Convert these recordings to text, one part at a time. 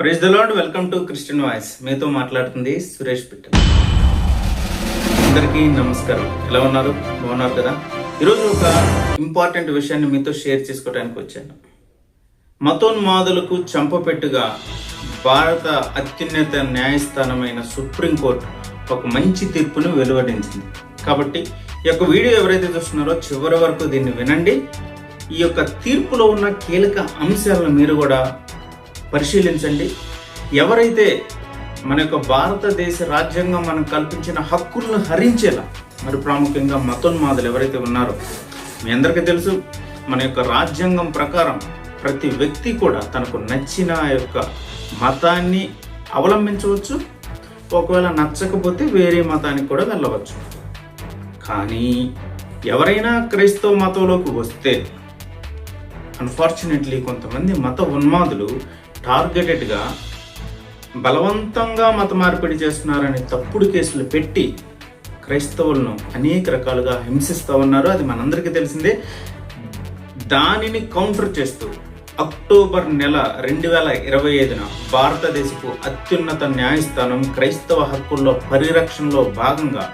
Praise the Lord welcome to Christian voice మీతో మాట్లాడుతుంది సురేష్ పిట్ట అందరికీ నమస్కారం. ఎలా ఉన్నారు? బాగున్నారు కదా? ఈరోజు ఒక ఇంపార్టెంట్ విషయాన్ని మీతో షేర్ చేసుకోవడానికి వచ్చాను. మతోన్మాదులకు చంపపెట్టుగా భారత అత్యున్నత న్యాయస్థానమైన సుప్రీంకోర్టు ఒక మంచి తీర్పును వెలువడించింది. కాబట్టి ఈ యొక్క వీడియో ఎవరైతే చూస్తున్నారో చివరి వరకు దీన్ని వినండి. ఈ యొక్క తీర్పులో ఉన్న కీలక అంశాలను మీరు కూడా పరిశీలించండి. ఎవరైతే మన యొక్క భారతదేశ రాజ్యాంగం మనం కల్పించిన హక్కులను హరించేలా మరి ప్రాముఖ్యంగా మతోన్మాదులు ఎవరైతే ఉన్నారో మీ అందరికీ తెలుసు మన యొక్క రాజ్యాంగం ప్రకారం ప్రతి వ్యక్తి కూడా తనకు నచ్చిన యొక్క మతాన్ని అవలంబించవచ్చు. ఒకవేళ నచ్చకపోతే వేరే మతానికి కూడా వెళ్ళవచ్చు. కానీ ఎవరైనా క్రైస్తవ మతంలోకి వస్తే అన్ఫార్చునేట్లీ కొంతమంది మత ఉన్మాదులు టార్గెటెడ్గా బలవంతంగా మత మార్పిడి చేస్తున్నారని తప్పుడు కేసులు పెట్టి క్రైస్తవులను అనేక రకాలుగా హింసిస్తూ ఉన్నారు. అది మనందరికీ తెలిసిందే. దానిని కౌంటర్ చేస్తూ అక్టోబర్ నెల రెండు వేల ఇరవై ఐదున భారతదేశపు అత్యున్నత న్యాయస్థానం క్రైస్తవ హక్కుల్లో పరిరక్షణలో భాగంగా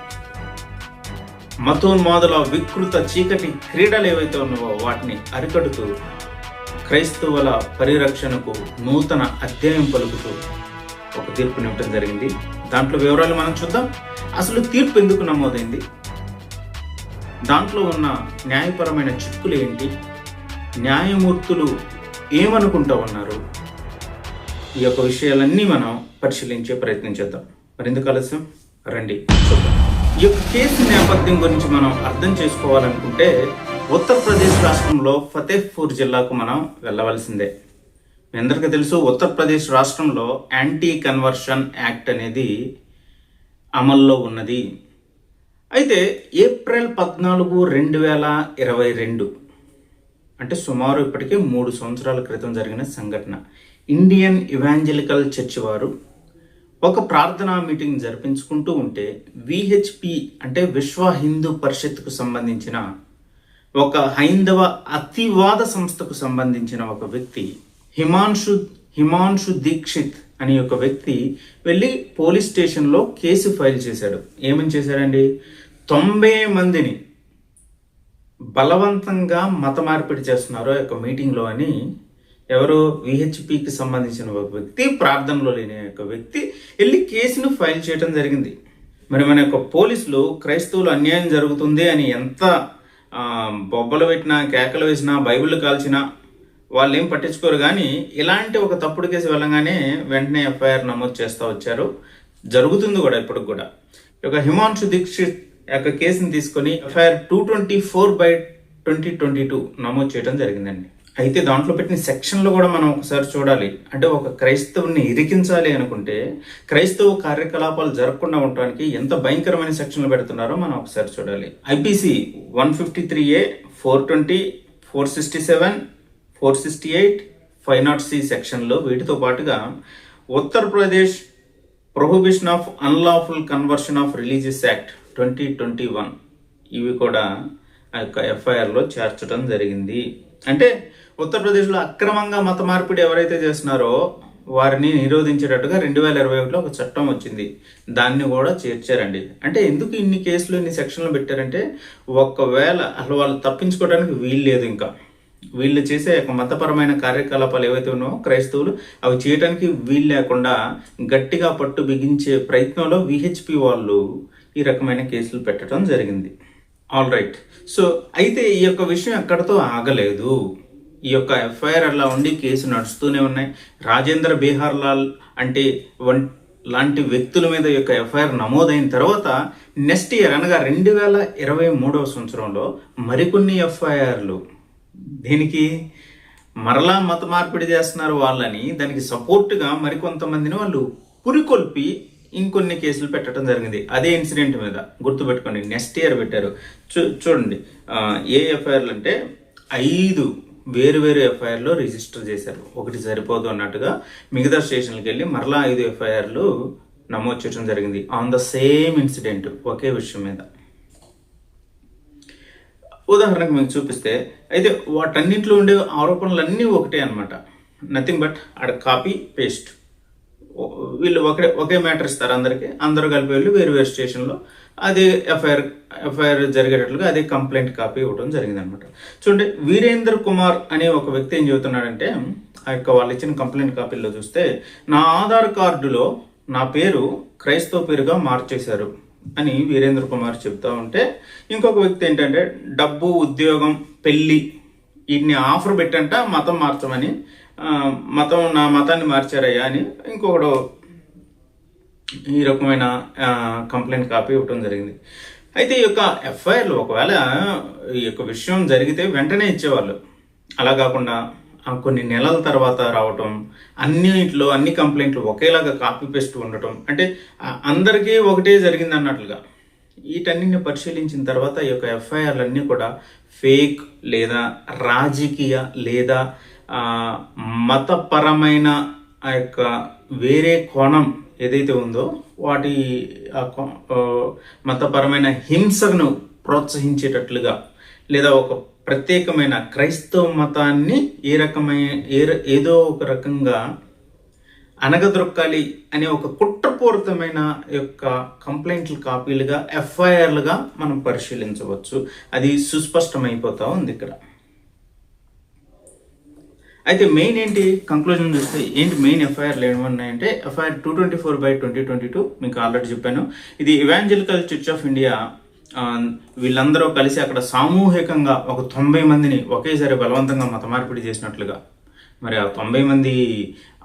మతోన్మాదుల వికృత చీకటి క్రీడలు ఏవైతే ఉన్నావో వాటిని అరికడుతూ క్రైస్తవుల పరిరక్షణకు నూతన అధ్యాయం పలుకుతూ ఒక తీర్పునివ్వటం జరిగింది. దాంట్లో వివరాలు మనం చూద్దాం. అసలు తీర్పు ఎందుకు నమోదైంది? దాంట్లో ఉన్న న్యాయపరమైన చిక్కులు ఏంటి? న్యాయమూర్తులు ఏమనుకుంటా ఉన్నారు? ఈ యొక్క విషయాలన్నీ మనం పరిశీలించే ప్రయత్నం చేద్దాం. మరిందుకు ఆలస్యం? రండి. చూద్దాం ఈ యొక్క కేసు నేపథ్యం గురించి మనం అర్థం చేసుకోవాలనుకుంటే ఉత్తరప్రదేశ్ రాష్ట్రంలో ఫతేహ్పూర్ జిల్లాకు మనం వెళ్ళవలసిందే. మీ అందరికీ తెలుసు ఉత్తరప్రదేశ్ రాష్ట్రంలో యాంటీ కన్వర్షన్ యాక్ట్ అనేది అమల్లో ఉన్నది. అయితే ఏప్రిల్ పద్నాలుగు రెండు వేల ఇరవై రెండు అంటే సుమారు ఇప్పటికే మూడు సంవత్సరాల క్రితం జరిగిన సంఘటన. ఇండియన్ ఇవాంజలికల్ చర్చ్ వారు ఒక ప్రార్థనా మీటింగ్ జరిపించుకుంటూ ఉంటే విహెచ్పి అంటే విశ్వ హిందూ పరిషత్కు సంబంధించిన ఒక హైందవ అతివాద సంస్థకు సంబంధించిన ఒక వ్యక్తి హిమాంశు హిమాంశు దీక్షిత్ అనే ఒక వ్యక్తి వెళ్ళి పోలీస్ స్టేషన్లో కేసు ఫైల్ చేశాడు. ఏమని చేశాడండి? తొంభై మందిని బలవంతంగా మత మార్పిడి చేస్తున్నారు యొక్క మీటింగ్లో అని ఎవరు విహెచ్పికి సంబంధించిన ఒక వ్యక్తి ప్రార్థనలో లేని ఒక వ్యక్తి వెళ్ళి కేసును ఫైల్ చేయడం జరిగింది. మరి మన యొక్క పోలీసులు క్రైస్తవులు అన్యాయం జరుగుతుంది అని ఎంత బొబ్బలు పెట్టినా కేకలు వేసినా బైబిల్ కాల్చినా వాళ్ళు ఏం పట్టించుకోరు కానీ ఇలాంటి ఒక తప్పుడు కేసు వెళ్ళగానే వెంటనే ఎఫ్ఐఆర్ నమోదు చేస్తూ వచ్చారు. జరుగుతుంది కూడా ఇప్పటికి కూడా. ఒక హిమాంశు దీక్షిత్ యొక్క కేసుని తీసుకొని FIR two twenty four by twenty twenty two నమోదు చేయడం జరిగిందండి. అయితే దాంట్లో పెట్టిన సెక్షన్లు కూడా మనం ఒకసారి చూడాలి. అంటే ఒక క్రైస్తవుని ఇరికించాలి అనుకుంటే క్రైస్తవ కార్యకలాపాలు జరగకుండా ఉండడానికి ఎంత భయంకరమైన సెక్షన్లు పెడుతున్నారో మనం ఒకసారి చూడాలి. IPC one fifty three A four twenty four sixty seven four sixty eight five not C సెక్షన్లో వీటితో పాటుగా Uttar Pradesh prohibition of unlawful conversion of religious act twenty twenty one. ఇవి కూడా ఆ యొక్క ఎఫ్ఐఆర్లో చేర్చడం జరిగింది. అంటే ఉత్తరప్రదేశ్లో అక్రమంగా మత మార్పిడి ఎవరైతే చేస్తున్నారో వారిని నిరోధించేటట్టుగా రెండు వేల ఇరవై ఒకటిలో ఒక చట్టం వచ్చింది. దాన్ని కూడా చేర్చారండి. అంటే ఎందుకు ఇన్ని కేసులు ఇన్ని సెక్షన్లు పెట్టారంటే ఒకవేళ అసలు వాళ్ళు తప్పించుకోవడానికి వీలు లేదు ఇంకా. వీళ్ళు చేసే ఒక మతపరమైన కార్యకలాపాలు ఏవైతే ఉన్నాయో క్రైస్తవులు అవి చేయడానికి వీలు లేకుండా గట్టిగా పట్టు బిగించే ప్రయత్నంలో విహెచ్పి వాళ్ళు ఈ రకమైన కేసులు పెట్టడం జరిగింది. ఆల్ రైట్ సో అయితే ఈ యొక్క విషయం ఎక్కడితో ఆగలేదు. ఈ యొక్క ఎఫ్ఐఆర్ అలా ఉండి కేసు నడుస్తూనే ఉన్నాయి. రాజేంద్ర బీహార్ లాల్ అంటే వన్ లాంటి వ్యక్తుల మీద ఈ యొక్క ఎఫ్ఐఆర్ నమోదైన తర్వాత నెక్స్ట్ ఇయర్ అనగా రెండు వేల ఇరవై మూడవ సంవత్సరంలో మరికొన్ని ఎఫ్ఐఆర్లు. దీనికి మరలా మత మార్పిడి చేస్తున్నారు వాళ్ళని. దానికి సపోర్ట్గా మరికొంతమందిని వాళ్ళు పురికొల్పి ఇంకొన్ని కేసులు పెట్టడం జరిగింది. అదే ఇన్సిడెంట్ మీద గుర్తుపెట్టుకోండి. నెక్స్ట్ ఇయర్ పెట్టారు. చూ చూడండి. ఏ ఎఫ్ఐఆర్లు అంటే ఐదు వేరు వేరు ఎఫ్ఐఆర్లు రిజిస్టర్ చేశారు. ఒకటి సరిపోదు అన్నట్టుగా మిగతా స్టేషన్కి వెళ్ళి మరలా ఐదు ఎఫ్ఐఆర్లు నమోదు చేయడం జరిగింది. ఆన్ ద సేమ్ ఇన్సిడెంట్ ఒకే విషయం మీద. ఉదాహరణకు మీకు చూపిస్తే అయితే వాటన్నింటిలో ఉండే ఆరోపణలన్నీ ఒకటే అన్నమాట. నథింగ్ బట్ అక్కడ కాపీ పేస్ట్. వీళ్ళు ఒకే ఒకే మ్యాటర్ ఇస్తారు అందరికి. అందరూ కలిపి వెళ్ళి వేరు వేరు స్టేషన్లో అది ఎఫ్ఐఆర్ ఎఫ్ఐఆర్ జరిగేటట్లుగా అది కంప్లైంట్ కాపీ ఇవ్వడం జరిగింది అనమాట చూడండి వీరేంద్ర కుమార్ అనే ఒక వ్యక్తి ఏం చెబుతున్నాడంటే ఆ యొక్క వాళ్ళు ఇచ్చిన కంప్లైంట్ కాపీలో చూస్తే నా ఆధార్ కార్డులో నా పేరు క్రైస్తవ పేరుగా మార్చేశారు అని వీరేంద్ర కుమార్ చెప్తా ఉంటే ఇంకొక వ్యక్తి ఏంటంటే డబ్బు ఉద్యోగం పెళ్ళి వీటిని ఆఫర్ పెట్టంట మతం మార్చమని మతం నా మతాన్ని మార్చారయ్యా అని ఇంకొకడు ఈ రకమైన కంప్లైంట్ కాపీ ఇవ్వటం జరిగింది. అయితే ఈ యొక్క ఎఫ్ఐఆర్లు ఒకవేళ ఈ యొక్క విషయం జరిగితే వెంటనే ఇచ్చేవాళ్ళు. అలా కాకుండా కొన్ని నెలల తర్వాత రావటం అన్నింటిలో అన్ని కంప్లైంట్లు ఒకేలాగా కాపీ పేస్ట్ ఉండటం అంటే అందరికీ ఒకటే జరిగింది అన్నట్లుగా. వీటన్నిటిని పరిశీలించిన తర్వాత ఈ యొక్క ఎఫ్ఐఆర్లు అన్నీ కూడా ఫేక్ లేదా రాజకీయ లేదా మతపరమైన ఆ యొక్క వేరే కోణం ఏదైతే ఉందో వాటి ఆ కో- మతపరమైన హింసను ప్రోత్సహించేటట్లుగా లేదా ఒక ప్రత్యేకమైన క్రైస్తవ మతాన్ని ఏ రకమైన ఏ ఏదో ఒక రకంగా అనగదొక్కాలి అనే ఒక కుట్రపూరితమైన యొక్క కంప్లైంట్లు కాపీలుగా ఎఫ్ఐఆర్లుగా మనం పరిశీలించవచ్చు. అది సుస్పష్టమైపోతా ఉంది ఇక్కడ. అయితే మెయిన్ ఏంటి? కంక్లూజన్ చూస్తే ఏంటి మెయిన్ ఎఫ్ఐఆర్లు ఏమన్నాయంటే FIR two twenty four by twenty twenty two మీకు ఆల్రెడీ చెప్పాను. ఇది ఇవాంజలికల్ చర్చ్ ఆఫ్ ఇండియా వీళ్ళందరూ కలిసి అక్కడ సామూహికంగా ఒక తొంభై మందిని ఒకేసారి బలవంతంగా మత మార్పిడి చేసినట్లుగా. మరి ఆ తొంభై మంది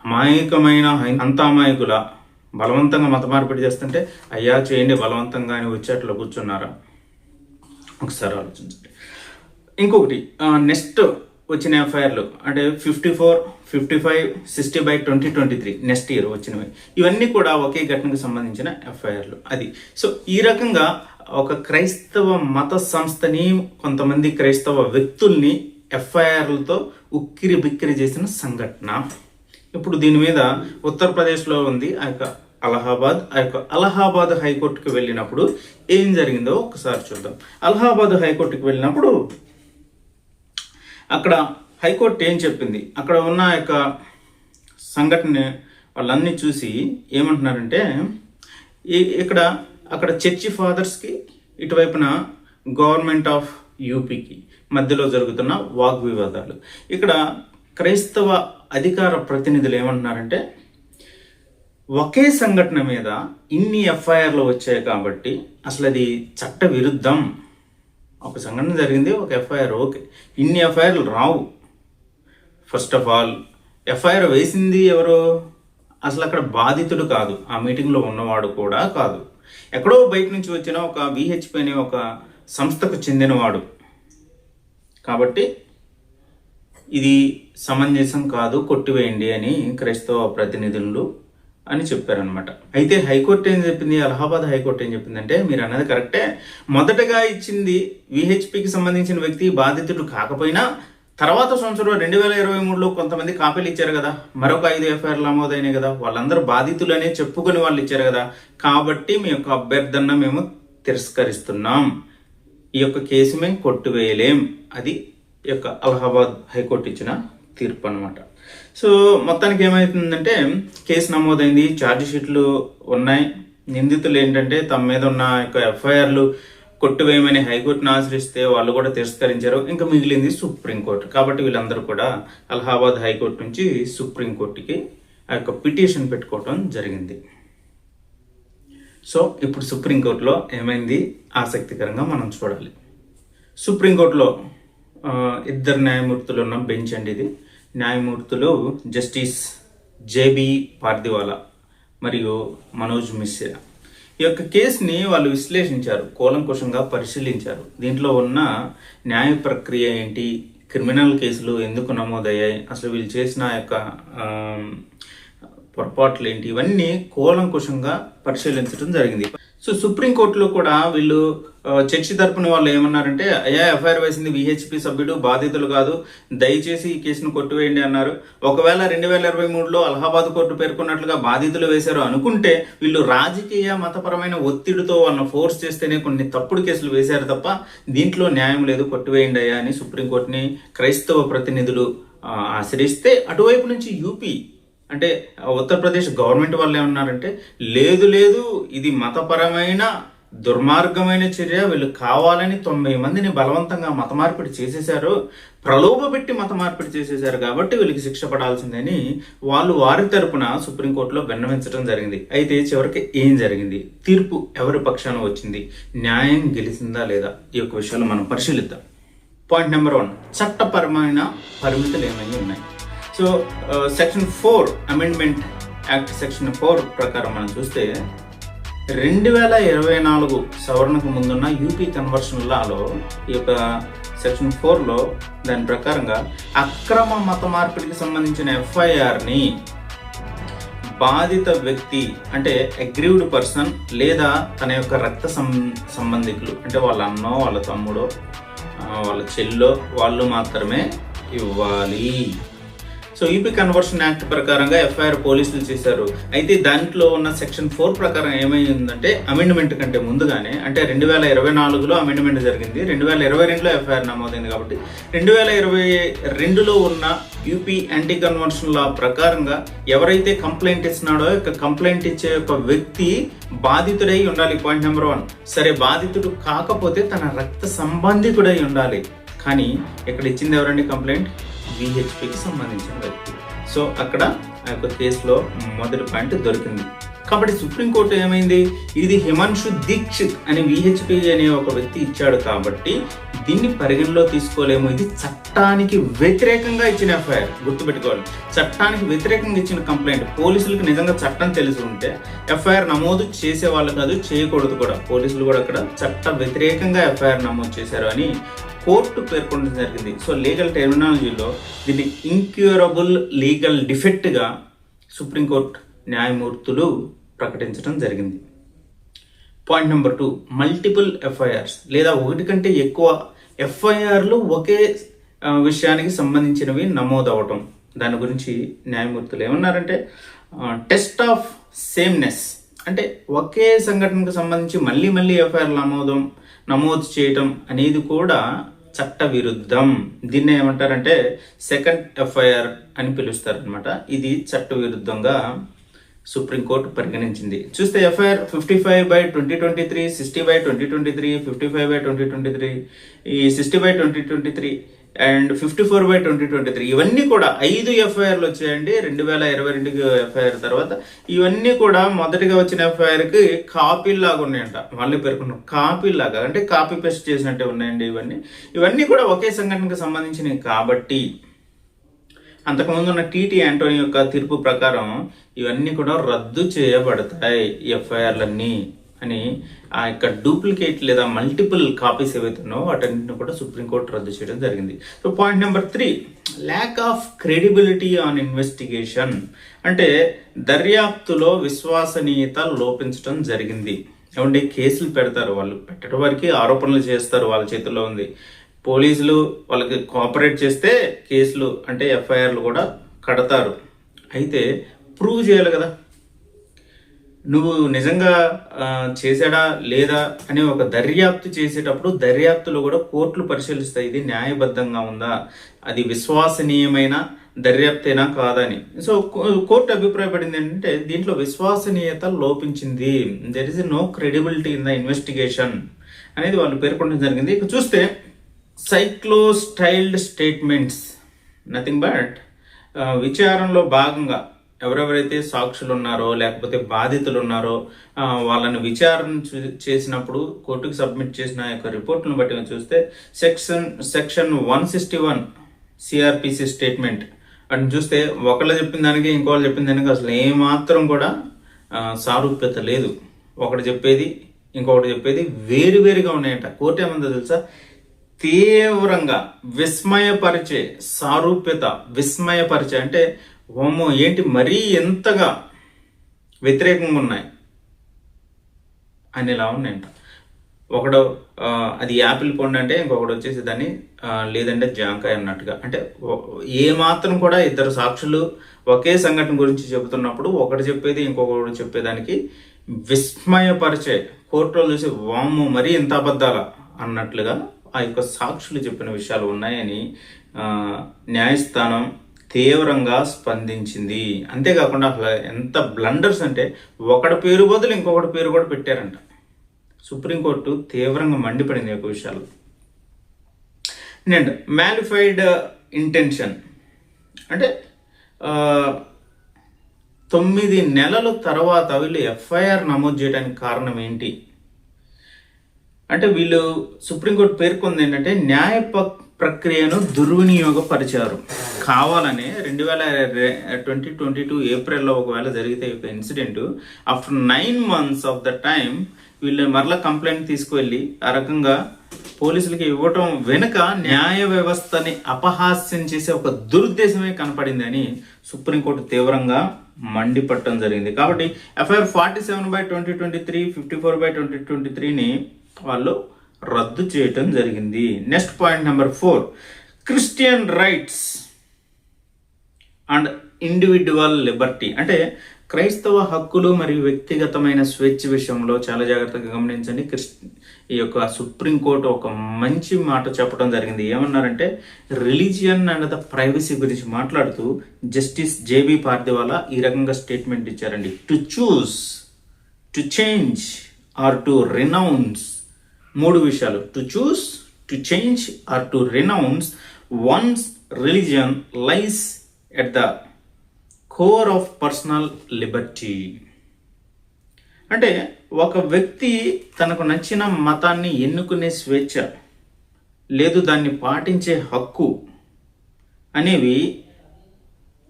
అమాయకమైన అంత అమాయకుల బలవంతంగా మత మార్పిడి చేస్తుంటే అయ్యా చేయండి బలవంతంగా అని వచ్చేట్లు కూర్చున్నారా? ఒకసారి ఆలోచించండి. ఇంకొకటి నెక్స్ట్ వచ్చిన ఎఫ్ఐఆర్లు అంటే fifty four fifty five sixty by twenty twenty three next year వచ్చినవి. ఇవన్నీ కూడా ఒకే ఘటనకు సంబంధించిన ఎఫ్ఐఆర్లు అది. సో ఈ రకంగా ఒక క్రైస్తవ మత సంస్థని కొంతమంది క్రైస్తవ వ్యక్తుల్ని ఎఫ్ఐఆర్లతో ఉక్కిరి బిక్కిరి చేసిన సంఘటన. ఇప్పుడు దీని మీద ఉత్తరప్రదేశ్లో ఉంది ఆ యొక్క అలహాబాద్. ఆ యొక్క అలహాబాద్ హైకోర్టుకి వెళ్ళినప్పుడు ఏం జరిగిందో ఒకసారి చూద్దాం. అలహాబాద్ హైకోర్టుకి వెళ్ళినప్పుడు అక్కడ హైకోర్టు ఏం చెప్పింది? అక్కడ ఉన్న యొక్క సంఘటన వాళ్ళన్నీ చూసి ఏమంటున్నారంటే ఈ- ఇక్కడ అక్కడ చర్చి ఫాదర్స్కి ఇటువైపున గవర్నమెంట్ ఆఫ్ యూపీకి మధ్యలో జరుగుతున్న వాగ్వివాదాలు ఇక్కడ క్రైస్తవ అధికార ప్రతినిధులు ఏమంటున్నారంటే ఒకే సంఘటన మీద ఇన్ని ఎఫ్ఐఆర్లు వచ్చాయి కాబట్టి అసలు అది చట్ట విరుద్ధం ఒక సంఘటన జరిగింది ఒక ఎఫ్ఐఆర్. ఓకే. ఇన్ని ఎఫ్ఐఆర్లు రావు. ఫస్ట్ ఆఫ్ ఆల్ ఎఫ్ఐఆర్ వేసింది ఎవరు? అసలు అక్కడ బాధితుడు కాదు. ఆ మీటింగ్లో ఉన్నవాడు కూడా కాదు. ఎక్కడో బయట నుంచి వచ్చిన ఒక విహెచ్పి అనే ఒక సంస్థకు చెందినవాడు. కాబట్టి ఇది సమంజసం కాదు కొట్టివేయండి అని క్రైస్తవ ప్రతినిధులు అని చెప్పారనమాట అయితే హైకోర్టు ఏం చెప్పింది? అలహాబాద్ హైకోర్టు ఏం చెప్పిందంటే మీరు అన్నది కరెక్టే. మొదటగా ఇచ్చింది విహెచ్పికి సంబంధించిన వ్యక్తి బాధితుడు కాకపోయినా తర్వాత సంవత్సరం రెండు వేల ఇరవై మూడులో కొంతమంది కాపీలు ఇచ్చారు కదా. మరొక ఐదు ఎఫ్ఐఆర్లు నమోదైనాయి కదా. వాళ్ళందరూ బాధితులనే చెప్పుకొని వాళ్ళు ఇచ్చారు కదా. కాబట్టి మీ యొక్క అభ్యర్థన మేము తిరస్కరిస్తున్నాం. ఈ యొక్క కేసు మేము కొట్టువేయలేం. అది ఈ యొక్క అలహాబాద్ హైకోర్టు ఇచ్చిన తీర్పు అనమాట సో మొత్తానికి ఏమవుతుందంటే కేసు నమోదైంది. ఛార్జ్ షీట్లు ఉన్నాయి. నిందితులు ఏంటంటే తమ మీద ఉన్న యొక్క ఎఫ్ఐఆర్లు కొట్టువేయమని హైకోర్టును ఆశ్రయిస్తే వాళ్ళు కూడా తిరస్కరించారు. ఇంకా మిగిలింది సుప్రీంకోర్టు. కాబట్టి వీళ్ళందరూ కూడా అలహాబాద్ హైకోర్టు నుంచి సుప్రీంకోర్టుకి ఆ యొక్క పిటిషన్ పెట్టుకోవటం జరిగింది. సో ఇప్పుడు సుప్రీంకోర్టులో ఏమైంది? ఆసక్తికరంగా మనం చూడాలి. సుప్రీంకోర్టులో ఇద్దరు న్యాయమూర్తులు ఉన్న బెంచ్ అండి ఇది. న్యాయమూర్తులు జస్టిస్ జేబి పార్దివాలా మరియు మనోజ్ మిశ్రా. ఈ యొక్క కేసుని వాళ్ళు విశ్లేషించారు కూలంకుషంగా పరిశీలించారు. దీంట్లో ఉన్న న్యాయ ప్రక్రియ ఏంటి క్రిమినల్ కేసులు ఎందుకు నమోదయ్యాయి అసలు వీళ్ళు చేసిన యొక్క పొరపాట్లు ఏంటి ఇవన్నీ కూలంకుషంగా పరిశీలించడం జరిగింది. సో సుప్రీంకోర్టులో కూడా వీళ్ళు చర్చి తరపున వాళ్ళు ఏమన్నారంటే అయ్యా ఎఫ్ఐఆర్ వేసింది విహెచ్పి సభ్యుడు బాధితులు కాదు. దయచేసి ఈ కేసును కొట్టివేయండి అన్నారు. ఒకవేళ రెండు వేల ఇరవై మూడులో అలహాబాద్ కోర్టు పేర్కొన్నట్లుగా బాధితులు వేశారు అనుకుంటే వీళ్ళు రాజకీయ మతపరమైన ఒత్తిడితో వాళ్ళని ఫోర్స్ చేస్తేనే కొన్ని తప్పుడు కేసులు వేశారు తప్ప దీంట్లో న్యాయం లేదు కొట్టివేయండి అయ్యా అని సుప్రీంకోర్టుని క్రైస్తవ ప్రతినిధులు ఆశ్రయిస్తే అటువైపు నుంచి యూపీ అంటే ఉత్తరప్రదేశ్ గవర్నమెంట్ వాళ్ళు ఏమన్నారంటే లేదు లేదు ఇది మతపరమైన దుర్మార్గమైన చర్య వీళ్ళు కావాలని తొంభై మందిని బలవంతంగా మత మార్పిడి చేసేశారు ప్రలోభ పెట్టి మత మార్పిడి చేసేశారు కాబట్టి వీళ్ళకి శిక్ష పడాల్సిందని వాళ్ళు వారి తరపున సుప్రీంకోర్టులో విన్నవించడం జరిగింది. అయితే చివరికి ఏం జరిగింది? తీర్పు ఎవరి పక్షాన వచ్చింది? న్యాయం గెలిచిందా లేదా? ఈ యొక్క విషయాలు మనం పరిశీలిద్దాం. Point number one. చట్టపరమైన పరిమితులు ఏమైనా ఉన్నాయి? So section four amendment act section four ప్రకారం మనం చూస్తే రెండు వేల ఇరవై నాలుగు సవరణకు ముందున్న యూపీ కన్వర్షన్ లాలో ఈ యొక్క సెక్షన్ ఫోర్లో దాని ప్రకారంగా అక్రమ మత మార్పిడికి సంబంధించిన ఎఫ్ఐఆర్ని బాధిత వ్యక్తి అంటే అగ్రీవ్డ్ పర్సన్ లేదా తన యొక్క రక్త సం సంబంధికులు అంటే వాళ్ళ అన్నో వాళ్ళ తమ్ముడో వాళ్ళ చెల్లో వాళ్ళు మాత్రమే ఇవ్వాలి. సో యూపీ కన్వర్షన్ యాక్ట్ ప్రకారంగా ఎఫ్ఐఆర్ పోలీసులు చేశారు. అయితే దాంట్లో ఉన్న సెక్షన్ ఫోర్ ప్రకారం ఏమైందంటే అమెండ్మెంట్ కంటే ముందుగానే అంటే రెండు వేల ఇరవై నాలుగులో అమెండ్మెంట్ జరిగింది. రెండు వేల ఇరవై రెండులో ఎఫ్ఐఆర్ నమోదైంది కాబట్టి రెండు వేల ఇరవై రెండులో ఉన్న యూపీ యాంటీ కన్వర్షన్ లా ప్రకారంగా ఎవరైతే కంప్లైంట్ ఇస్తున్నాడో ఇక కంప్లైంట్ ఇచ్చే ఒక వ్యక్తి బాధితుడై ఉండాలి. పాయింట్ నెంబర్ వన్ సరే బాధితుడు కాకపోతే తన రక్త సంబంధికుడై ఉండాలి. కానీ ఇక్కడ ఇచ్చింది ఎవరండి కంప్లైంట్ విహెచ్పికి సంబంధించిన వ్యక్తి. సో అక్కడ ఆ యొక్క కేసులో మొదటి పాయింట్ దొరికింది. కాబట్టి సుప్రీంకోర్టు ఏమైంది? ఇది హిమాంశు దీక్షిత్ అని విహెచ్పి అనే ఒక వ్యక్తి ఇచ్చాడు కాబట్టి దీన్ని పరిగణలో తీసుకోలేము. ఇది చట్టానికి వ్యతిరేకంగా ఇచ్చిన ఎఫ్ఐఆర్ గుర్తుపెట్టుకోవాలి. చట్టానికి వ్యతిరేకంగా ఇచ్చిన కంప్లైంట్. పోలీసులకు నిజంగా చట్టం తెలిసి ఉంటే ఎఫ్ఐఆర్ నమోదు చేసే వాళ్ళు కాదు చేయకూడదు కూడా. పోలీసులు కూడా అక్కడ చట్ట వ్యతిరేకంగా ఎఫ్ఐఆర్ నమోదు చేశారు అని కోర్టు పేర్కొనడం జరిగింది. సో లీగల్ టెర్మినాలజీలో దీన్ని ఇంక్యూరబుల్ లీగల్ డిఫెక్ట్గా సుప్రీంకోర్టు న్యాయమూర్తులు ప్రకటించడం జరిగింది. Point number two multiple FIRs లేదా ఒకటి కంటే ఎక్కువ ఎఫ్ఐఆర్లు ఒకే విషయానికి సంబంధించినవి నమోదు అవటం దాని గురించి న్యాయమూర్తులు ఏమన్నారంటే టెస్ట్ ఆఫ్ సేమ్నెస్ అంటే ఒకే సంఘటనకు సంబంధించి మళ్ళీ మళ్ళీ ఎఫ్ఐఆర్ నమోదం నమోదు చేయటం అనేది కూడా చట్ట విరుద్ధం దీన్ని ఏమంటారంటే సెకండ్ ఎఫ్ఐఆర్ అని పిలుస్తారు అనమాట ఇది చట్ట విరుద్ధంగా సుప్రీంకోర్టు పరిగణించింది. చూస్తే FIR fifty five by twenty twenty three sixty by twenty twenty three fifty five by twenty twenty three ఈ sixty by twenty twenty three and fifty four by twenty twenty three. ఇవన్నీ కూడా ఐదు ఎఫ్ఐఆర్లు వచ్చాయండి. రెండు వేల ఇరవై రెండుకి ఎఫ్ఐఆర్ తర్వాత ఇవన్నీ కూడా మొదటిగా వచ్చిన ఎఫ్ఐఆర్కి కాపీలాగా ఉన్నాయంట. మళ్ళీ పేర్కొన్నాం. కాపీలాగా అంటే కాపీ పేస్ట్ చేసినట్టే ఉన్నాయండి ఇవన్నీ. ఇవన్నీ కూడా ఒకే సంఘటనకు సంబంధించినవి కాబట్టి అంతకుముందు ఉన్న టీటీ యాంటోనీ యొక్క తీర్పు ప్రకారం ఇవన్నీ కూడా రద్దు చేయబడతాయి ఎఫ్ఐఆర్లన్నీ. అని ఆ యొక్క డూప్లికేట్ లేదా మల్టిపుల్ కాపీస్ ఏవైతే ఉన్నాయో వాటన్నింటిని కూడా సుప్రీంకోర్టు రద్దు చేయడం జరిగింది. So point number three lack of credibility on investigation అంటే దర్యాప్తులో విశ్వసనీయత లోపించడం జరిగింది. ఏమంటే కేసులు పెడతారు వాళ్ళు. పెట్టడం వరకు ఆరోపణలు చేస్తారు వాళ్ళ చేతిలో ఉంది. పోలీసులు వాళ్ళకి కోఆపరేట్ చేస్తే కేసులు అంటే ఎఫ్ఐఆర్లు కూడా కడతారు. అయితే ప్రూవ్ చేయాలి కదా. నువ్వు నిజంగా చేశాడా లేదా అనే ఒక దర్యాప్తు చేసేటప్పుడు దర్యాప్తులో కూడా కోర్టులు పరిశీలిస్తాయి. ఇది న్యాయబద్ధంగా ఉందా? అది విశ్వసనీయమైన దర్యాప్తేనా కాదని సో కో- కోర్టు అభిప్రాయపడింది ఏంటంటే దీంట్లో విశ్వసనీయత లోపించింది. There is no credibility in the investigation అనేది వాళ్ళు పేర్కొనడం జరిగింది. ఇక చూస్తే సైక్లోస్టైల్డ్ స్టేట్మెంట్స్ నథింగ్ బట్ విచారణలో భాగంగా ఎవరెవరైతే సాక్షులు ఉన్నారో లేకపోతే బాధితులు ఉన్నారో వాళ్ళని విచారణ చూ- చేసినప్పుడు కోర్టుకు సబ్మిట్ చేసిన యొక్క రిపోర్ట్ను బట్టి చూస్తే section section one sixty one CrPC statement. వాటిని చూస్తే ఒకళ్ళు చెప్పిన దానికి ఇంకోళ్ళు చెప్పిన దానికి అసలు ఏమాత్రం కూడా సారూప్యత లేదు. ఒకటి చెప్పేది ఇంకొకటి చెప్పేది వేరు వేరుగా ఉన్నాయంట. కోర్టు ఏమందో తెలుసా? తీవ్రంగా విస్మయపరిచే సారూప్యత విస్మయపరిచే అంటే ఓమో ఏంటి మరీ ఎంతగా వ్యతిరేకంగా ఉన్నాయి? అనేలా ఉన్నాయంట. ఒకడు అది యాపిల్ పండు అంటే ఇంకొకటి వచ్చేసి దాన్ని లేదంటే జాంకాయ అన్నట్టుగా. అంటే ఏమాత్రం ఏ మాత్రం కూడా ఇద్దరు సాక్షులు ఒకే సంఘటన గురించి చెబుతున్నప్పుడు ఒకటి చెప్పేది ఇంకొకటి చెప్పేదానికి విస్మయపరిచే కోర్టులో చూసి వామ్ము మరీ ఇంత అబద్ధాల అన్నట్లుగా ఆ యొక్క సాక్షులు చెప్పిన విషయాలు ఉన్నాయని న్యాయస్థానం తీవ్రంగా స్పందించింది. అంతేకాకుండా అసలు ఎంత బ్లండర్స్ అంటే ఒకటి పేరు బదులు ఇంకొకటి పేరు కూడా పెట్టారంట. సుప్రీంకోర్టు తీవ్రంగా మండిపడింది ఒక యొక్క విషయాలు. And mala fide intention. అంటే తొమ్మిది నెలల తర్వాత వీళ్ళు ఎఫ్ఐఆర్ నమోదు చేయడానికి కారణం ఏంటి? అంటే వీళ్ళు సుప్రీంకోర్టు పేర్కొంది ఏంటంటే న్యాయ ప- ప్రక్రియను దుర్వినియోగపరిచారు. కావాలని రెండు వేల ట్వంటీ ట్వంటీ టూ ఏప్రిల్లో ఒకవేళ జరిగితే ఒక incident after nine months of the time వీళ్ళు మరలా కంప్లైంట్ తీసుకువెళ్ళి ఆ రకంగా పోలీసులకి ఇవ్వటం వెనుక న్యాయ వ్యవస్థని అపహాస్యం చేసే ఒక దురుద్దేశమే కనపడిందని సుప్రీంకోర్టు తీవ్రంగా మండిపట్టడం జరిగింది. కాబట్టి FIR forty seven by twenty twenty three fifty four by twenty twenty త్రీని వాళ్ళు రద్దు చేయటం జరిగింది. Next point number four Christian rights. And individual liberty అంటే క్రైస్తవ హక్కులు మరియు వ్యక్తిగతమైన స్వేచ్ఛ విషయంలో చాలా జాగ్రత్తగా గమనించండి. క్రిస్ ఈ యొక్క సుప్రీంకోర్టు ఒక మంచి మాట చెప్పడం జరిగింది. ఏమన్నారంటే రిలీజియన్ అండ్ ద ప్రైవసీ గురించి మాట్లాడుతూ జస్టిస్ జేబీ పార్దివాలా ఈ రకంగా స్టేట్మెంట్ ఇచ్చారండి. To choose to change or to renounce మూడు విషయాలు. To choose to change or to renounce one's religion lies at the core of personal liberty అంటే ఒక వ్యక్తి తనకు నచ్చిన మతాన్ని ఎన్నుకునే స్వేచ్ఛ లేదు దాన్ని పాటించే హక్కు అనేవి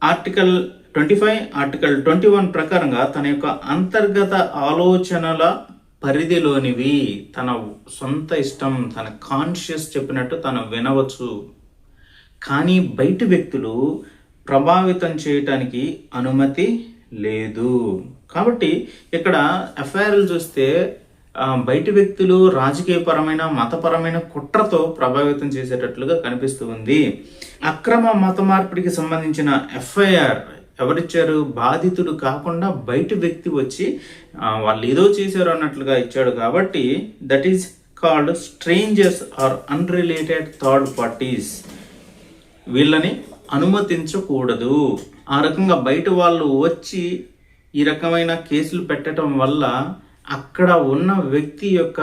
article twenty five article twenty one ప్రకారంగా తన యొక్క అంతర్గత ఆలోచనల పరిధిలోనివి తన సొంత ఇష్టం తన కాన్షియస్ చెప్పినట్టు తను వినవచ్చు. కానీ బయట వ్యక్తులు ప్రభావితం చేయటానికి అనుమతి లేదు. కాబట్టి ఇక్కడ ఎఫ్ఐఆర్లు చూస్తే బయట బయటి వ్యక్తులు రాజకీయపరమైన మతపరమైన కుట్రతో ప్రభావితం చేసేటట్లుగా కనిపిస్తూ ఉంది. అక్రమ మత మార్పిడికి సంబంధించిన ఎఫ్ఐఆర్ ఎవరిచ్చారు? బాధితుడు కాకుండా బయట వ్యక్తి వచ్చి వాళ్ళు ఏదో చేశారు అన్నట్లుగా ఇచ్చాడు కాబట్టి that is called strangers or unrelated third parties వీళ్ళని అనుమతించకూడదు. ఆ రకంగా బయట వాళ్ళు వచ్చి ఈ రకమైన కేసులు పెట్టడం వల్ల అక్కడ ఉన్న వ్యక్తి యొక్క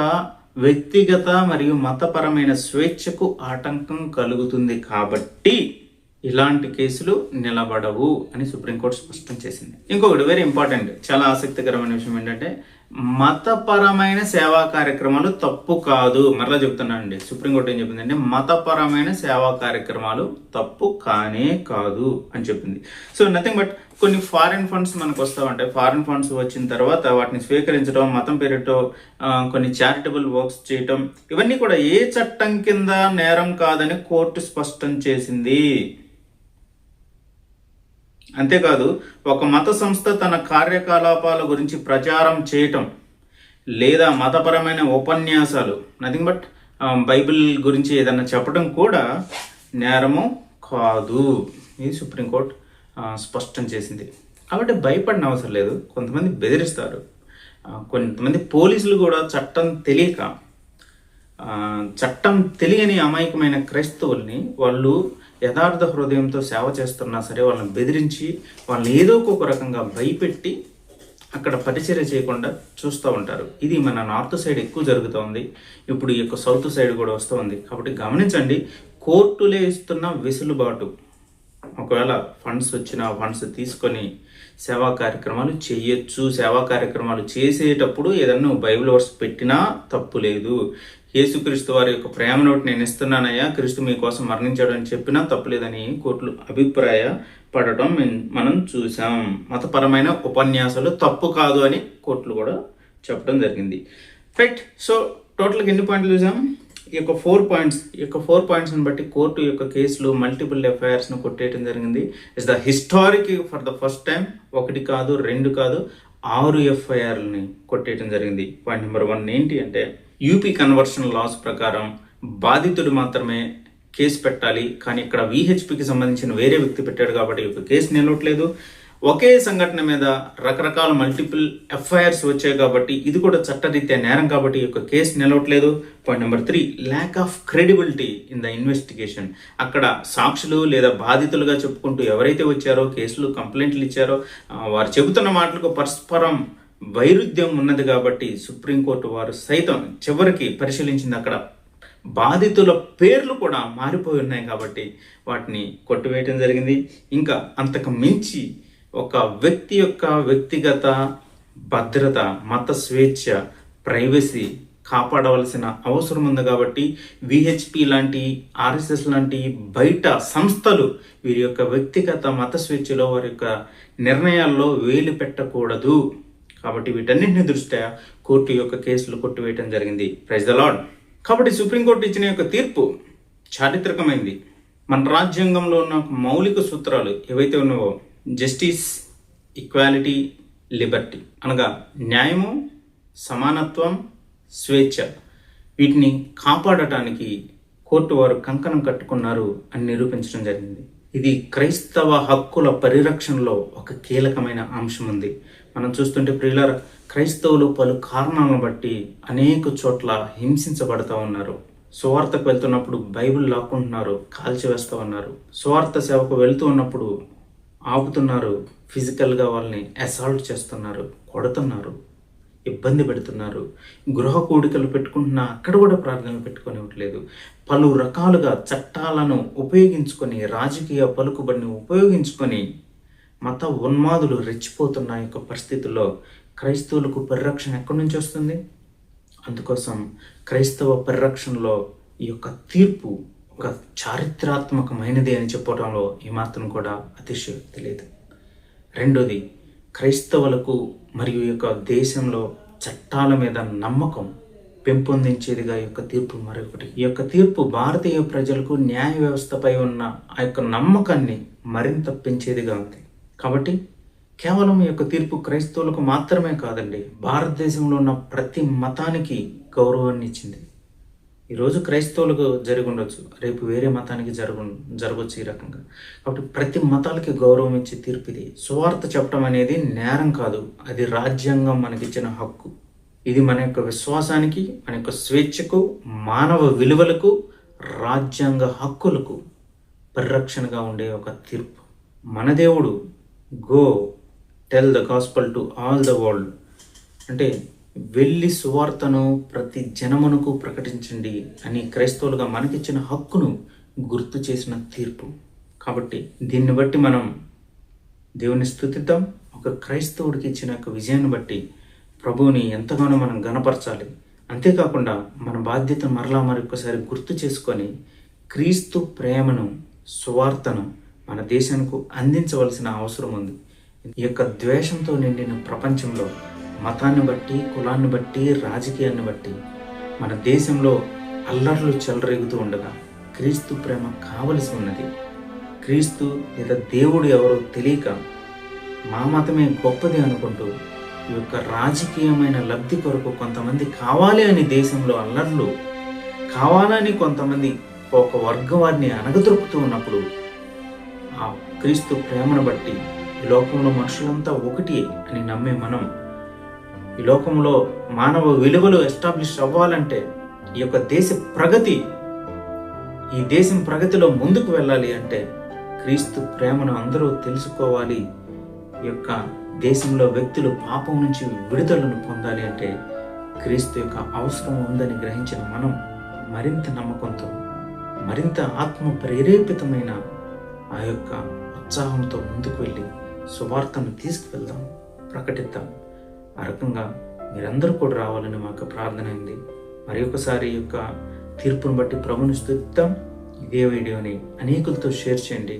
వ్యక్తిగత మరియు మతపరమైన స్వేచ్ఛకు ఆటంకం కలుగుతుంది కాబట్టి ఇలాంటి కేసులు నిలబడవు అని సుప్రీంకోర్టు స్పష్టం చేసింది. ఇంకొకటి వెరీ ఇంపార్టెంట్ చాలా ఆసక్తికరమైన విషయం ఏంటంటే మతపరమైన సేవా కార్యక్రమాలు తప్పు కాదు. మరలా చెప్తున్నానండి. సుప్రీంకోర్టు ఏం చెప్పిందంటే మతపరమైన సేవా కార్యక్రమాలు తప్పు కానే కాదు అని చెప్పింది. సో నథింగ్ బట్ కొన్ని ఫారిన్ ఫండ్స్ మనకు వస్తూ ఉంటాయి ఫారిన్ ఫండ్స్ వచ్చిన తర్వాత వాటిని స్వీకరించడం మతం పేరుతో కొన్ని చారిటబుల్ వర్క్స్ చేయటం ఇవన్నీ కూడా ఏ చట్టం కింద నేరం కాదని కోర్టు స్పష్టం చేసింది. అంతేకాదు ఒక మత సంస్థ తన కార్యకలాపాల గురించి ప్రచారం చేయటం లేదా మతపరమైన ఉపన్యాసాలు నథింగ్ బట్ um, బైబిల్ గురించి ఏదన్నా చెప్పడం కూడా నేరము కాదు. ఇది సుప్రీంకోర్టు స్పష్టం చేసింది. కాబట్టి భయపడిన అవసరం లేదు. కొంతమంది బెదిరిస్తారు. కొంతమంది పోలీసులు కూడా చట్టం తెలియక చట్టం తెలియని అమాయకమైన క్రైస్తవుల్ని వాళ్ళు యథార్థ హృదయంతో సేవ చేస్తున్నా సరే వాళ్ళని బెదిరించి వాళ్ళని ఏదో ఒక రకంగా భయపెట్టి అక్కడ పరిచర్య చేయకుండా చూస్తూ ఉంటారు. ఇది మన నార్త్ సైడ్ ఎక్కువ జరుగుతోంది. ఇప్పుడు ఈ యొక్క సౌత్ సైడ్ కూడా వస్తుంది. కాబట్టి గమనించండి కోర్టులే ఇస్తున్న వెసులుబాటు. ఒకవేళ ఫండ్స్ వచ్చిన ఫండ్స్ తీసుకొని సేవా కార్యక్రమాలు చేయొచ్చు. సేవా కార్యక్రమాలు చేసేటప్పుడు ఏదన్నా బైబిల్ వర్స్ పెట్టినా తప్పు లేదు. యేసుక్రీస్తు వారి యొక్క ప్రేమ నోటి నేను ఇస్తున్నానయ్యా క్రీస్తు మీకోసం మరణించాడు అని చెప్పినా తప్పులేదని కోర్టులు అభిప్రాయ పడటం మనం చూసాం మతపరమైన ఉపన్యాసాలు తప్పు కాదు అని కోర్టులు కూడా చెప్పడం జరిగింది. రైట్ సో టోటల్గా ఎన్ని పాయింట్లు చూసాం ఈ యొక్క ఫోర్ పాయింట్స్ ఈ యొక్క ఫోర్ పాయింట్స్ని బట్టి కోర్టు యొక్క కేసులు మల్టిపుల్ ఎఫ్ఐఆర్స్ను కొట్టేయడం జరిగింది. It's the historic for the first time ఒకటి కాదు రెండు కాదు ఆరు ఎఫ్ఐఆర్లని కొట్టేయడం జరిగింది. పాయింట్ నెంబర్ వన్ ఏంటి అంటే యూపీ కన్వర్షన్ లాస్ ప్రకారం బాధితుడు మాత్రమే కేసు పెట్టాలి. కానీ ఇక్కడ విహెచ్పికి సంబంధించిన వేరే వ్యక్తి పెట్టాడు కాబట్టి ఈ యొక్క కేసు నిలవట్లేదు. ఒకే సంఘటన మీద రకరకాల మల్టిపుల్ ఎఫ్ఐఆర్స్ వచ్చాయి కాబట్టి ఇది కూడా చట్టరీత్యా నేరం కాబట్టి ఈ యొక్క కేసు నిలవట్లేదు. Point number three lack of credibility in the investigation అక్కడ సాక్షులు లేదా బాధితులుగా చెప్పుకుంటూ ఎవరైతే వచ్చారో కేసులు కంప్లైంట్లు ఇచ్చారో వారు చెబుతున్న మాటలకు పరస్పరం వైరుధ్యం ఉన్నది కాబట్టి సుప్రీంకోర్టు వారు సైతం చివరికి పరిశీలించింది. అక్కడ బాధితుల పేర్లు కూడా మారిపోయి ఉన్నాయి కాబట్టి వాటిని కొట్టివేయటం జరిగింది. ఇంకా అంతకు మించి ఒక వ్యక్తి యొక్క వ్యక్తిగత భద్రత మత స్వేచ్ఛ ప్రైవసీ కాపాడవలసిన అవసరం ఉంది కాబట్టి విహెచ్పి లాంటి ఆర్ఎస్ఎస్ లాంటి బయట సంస్థలు వీరి యొక్క వ్యక్తిగత మత స్వేచ్ఛలో వారి యొక్క నిర్ణయాల్లో వేలు పెట్టకూడదు. కాబట్టి వీటన్నింటిని దృష్ట్యా కోర్టు యొక్క కేసులు కొట్టివేయటం జరిగింది. ప్రైజ్ ద లాడ్ కాబట్టి సుప్రీంకోర్టు ఇచ్చిన యొక్క తీర్పు చారిత్రకమైంది. మన రాజ్యాంగంలో ఉన్న మౌలిక సూత్రాలు ఏవైతే ఉన్నావో జస్టిస్ ఈక్వాలిటీ లిబర్టీ అనగా న్యాయము సమానత్వం స్వేచ్ఛ. వీటిని కాపాడటానికి కోర్టు వారు కంకణం కట్టుకున్నారు అని నిరూపించడం జరిగింది. ఇది క్రైస్తవ హక్కుల పరిరక్షణలో ఒక కీలకమైన అంశం ఉంది. మనం చూస్తుంటే ప్రియుల క్రైస్తవులు పలు కారణాలను బట్టి అనేక చోట్ల హింసించబడతా ఉన్నారు. సువార్తకు వెళ్తున్నప్పుడు బైబిల్ లాక్కుంటున్నారు కాల్చివేస్తూ ఉన్నారు. సువార్త సేవకు వెళ్తూ ఉన్నప్పుడు ఆపుతున్నారు. ఫిజికల్గా వాళ్ళని అసాల్ట్ చేస్తున్నారు. కొడుతున్నారు. ఇబ్బంది పెడుతున్నారు. గృహ కూడికలు పెట్టుకుంటున్నా అక్కడ కూడా ప్రార్థనలు పెట్టుకునివ్వట్లేదు. పలు రకాలుగా చట్టాలను ఉపయోగించుకొని రాజకీయ పలుకుబడిని ఉపయోగించుకొని మత ఉన్మాదులు రెచ్చిపోతున్న యొక్క పరిస్థితుల్లో క్రైస్తవులకు పరిరక్షణ ఎక్కడి నుంచి వస్తుంది? అందుకోసం క్రైస్తవ పరిరక్షణలో ఈ యొక్క తీర్పు ఒక చారిత్రాత్మకమైనది అని చెప్పడంలో ఏమాత్రం కూడా అతిశయోక్తి లేదు రెండోది క్రైస్తవులకు మరియు యొక్క దేశంలో చట్టాల మీద నమ్మకం పెంపొందించేదిగా యొక్క తీర్పు మరొకటి. ఈ యొక్క తీర్పు భారతీయ ప్రజలకు న్యాయ వ్యవస్థపై ఉన్న ఆ యొక్క నమ్మకాన్ని మరింత పెంచేదిగా ఉంది. కాబట్టి కేవలం ఈ యొక్క తీర్పు క్రైస్తవులకు మాత్రమే కాదండి భారతదేశంలో ఉన్న ప్రతి మతానికి గౌరవాన్ని ఇచ్చింది. ఈరోజు క్రైస్తవులకు జరిగి రేపు వేరే మతానికి జరుగు జరగవచ్చు ఈ రకంగా. కాబట్టి ప్రతి మతాలకి గౌరవం ఇచ్చే తీర్పు ఇది. సువార్త చెప్పడం అనేది నేరం కాదు. అది రాజ్యాంగం మనకిచ్చిన హక్కు. ఇది మన యొక్క విశ్వాసానికి మన యొక్క స్వేచ్ఛకు మానవ విలువలకు రాజ్యాంగ హక్కులకు పరిరక్షణగా ఉండే ఒక తీర్పు. మన దేవుడు go tell the gospel to all the world అంటే వెళ్ళి సువార్తను ప్రతి జనమునకు ప్రకటించండి అని క్రైస్తవులుగా మనకిచ్చిన హక్కును గుర్తు చేసిన తీర్పు. కాబట్టి దీన్ని బట్టి మనం దేవుని స్థుతిద్దాం. ఒక క్రైస్తవుడికి ఇచ్చిన ఒక విజయాన్ని బట్టి ప్రభువుని ఎంతగానో మనం గనపరచాలి అంతేకాకుండా మన బాధ్యతను మరలా మరొకసారి గుర్తు చేసుకొని క్రీస్తు ప్రేమను సువార్తను మన దేశానికి అందించవలసిన అవసరం ఉంది. ఈ యొక్క ద్వేషంతో నిండిన ప్రపంచంలో మతాన్ని బట్టి కులాన్ని బట్టి రాజకీయాన్ని బట్టి మన దేశంలో అల్లర్లు చెలరేగుతూ ఉండగా క్రీస్తు ప్రేమ కావలసి ఉన్నది. క్రీస్తు లేదా దేవుడు ఎవరో తెలియక మా మతమే గొప్పది అనుకుంటూ ఈ యొక్క రాజకీయమైన లబ్ధి కొరకు కొంతమంది కావాలి అని దేశంలో అల్లర్లు కావాలని కొంతమంది ఒక వర్గం వారిని అనగదొరుకుతూ ఉన్నప్పుడు ఆ క్రీస్తు ప్రేమను బట్టి ఈ లోకంలో మనుషులంతా ఒకటి అని నమ్మే మనం ఈ లోకంలో మానవ విలువలు ఎస్టాబ్లిష్ అవ్వాలంటే ఈ యొక్క దేశ ప్రగతి ఈ దేశం ప్రగతిలో ముందుకు వెళ్ళాలి అంటే క్రీస్తు ప్రేమను అందరూ తెలుసుకోవాలి. ఈ యొక్క దేశంలో వ్యక్తులు పాపం నుంచి విడుదలను పొందాలి అంటే క్రీస్తు యొక్క అవసరం ఉందని గ్రహించిన మనం మరింత నమ్మకంతో మరింత ఆత్మ ప్రేరేపితమైన ఆ యొక్క ఉత్సాహంతో ముందుకు వెళ్ళి సువార్తను తీసుకువెళ్దాం ప్రకటిద్దాం. ఆ రకంగా మీరందరూ కూడా రావాలని మాకు ప్రార్థన అయింది. మరి ఒకసారి ఈ యొక్క తీర్పును బట్టి ప్రభుని స్థుతిద్దాం. ఇదే వీడియోని అనేకులతో షేర్ చేయండి.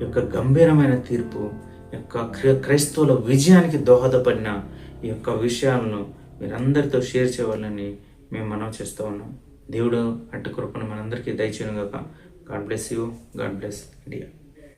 ఈ యొక్క గంభీరమైన తీర్పు యొక్క క్రైస్తవుల విజయానికి దోహదపడిన ఈ యొక్క విషయాలను మీరందరితో షేర్ చేయాలని మేము మనం చేస్తూ ఉన్నాం. దేవుడు అట్టు కృపను మనందరికీ దయచేయను గాక God bless you. God bless India.